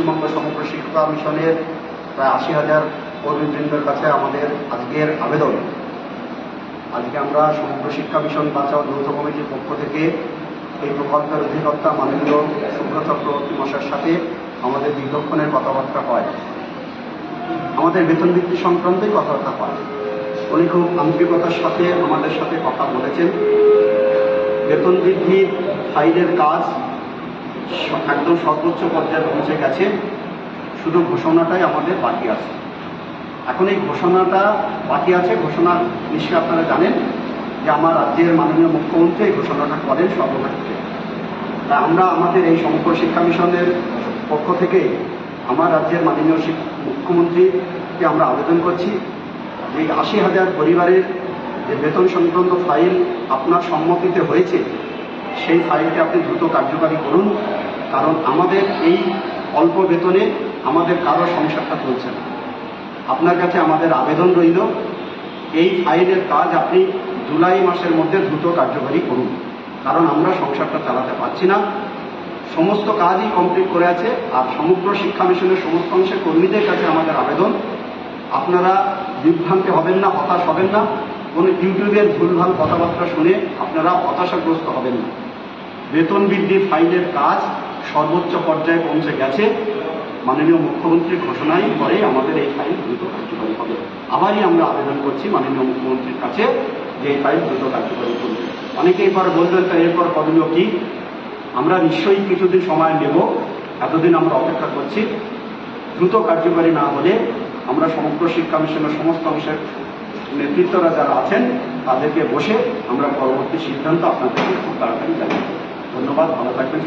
পশ্চিমবঙ্গ সমগ্র শিক্ষা মিশনের প্রায় আশি হাজার কর্মীবৃন্দের কাছে আমাদের আজকের আবেদন। আজকে আমরা সমগ্র শিক্ষা মিশন বাঁচাও যৌথ কমিটির পক্ষ থেকে এই প্রকল্পের অধিকর্তা মাননীয় শুভ্র চক্রবর্তী মশার সাথে আমাদের দীর্ঘক্ষণের কথাবার্তা হয়। আমাদের বেতন বৃদ্ধি সংক্রান্তই কথাবার্তা হয়। উনি খুব আন্তরিকতার সাথে আমাদের সাথে কথা বলেছেন। বেতন বৃদ্ধির ফাইলের কাজ একদম সর্বোচ্চ পর্যায়ে পৌঁছে গেছে। শুধু ঘোষণাটাই আমাদের বাকি আছে। এখন এই ঘোষণাটা বাকি আছে, ঘোষণা নিশ্চয়ই আপনারা জানেন যে আমার রাজ্যের মাননীয় মুখ্যমন্ত্রী এই ঘোষণাটা করেন সর্বক্ষেত্রে। তা আমরা আমাদের এই সমগ্র শিক্ষা মিশনের পক্ষ থেকে আমার রাজ্যের মাননীয় মুখ্যমন্ত্রীকে আমরা আবেদন করছি যে আশি হাজার পরিবারের যে বেতন সংক্রান্ত ফাইল আপনার সম্মতিতে হয়েছে, সেই ফাইলকে আপনি দ্রুত কার্যকারী করুন। কারণ আমাদের এই অল্প বেতনে আমাদের কারও সংসারটা চলছে না। আপনার কাছে আমাদের আবেদন রইল, এই ফাইলের কাজ আপনি জুলাই মাসের মধ্যে দ্রুত কার্যকারী করুন, কারণ আমরা সংসারটা চালাতে পারছি না। সমস্ত কাজই কমপ্লিট করে আছে, আর সমগ্র শিক্ষা মিশনের সমস্ত অংশের কর্মীদের কাছে আমাদের আবেদন। আপনারা বিভ্রান্তি হবেন না, হতাশ হবেন না, কোনো ইউটিউবের ভুলভাল কথাবার্তা শুনে আপনারা হতাশাগ্রস্ত হবেন না। বেতন বৃদ্ধি ফাইলের কাজ সর্বোচ্চ পর্যায়ে পৌঁছে গেছে। মাননীয় মুখ্যমন্ত্রীর ঘোষণাই পরে আমাদের এই ফাইল দ্রুত কার্যকরী হবে। আবারই আমরা আবেদন করছি মাননীয় মুখ্যমন্ত্রীর কাছে যে এই ফাইল দ্রুত কার্যকরী করবে। অনেকে এরপর বলবেন তো এরপর করণীয় কি? আমরা নিশ্চয়ই কিছুদিন সময় নেব। এতদিন আমরা অপেক্ষা করছি। দ্রুত কার্যকরী না হলে আমরা সমগ্র শিক্ষা মিশনের সমস্ত অংশের নেতৃত্বরা যারা আছেন, তাদেরকে বসে আমরা পরবর্তী সিদ্ধান্ত আপনাদেরকে খুব তাড়াতাড়ি জানাব ধন্যবাদ, ভালো থাকবেন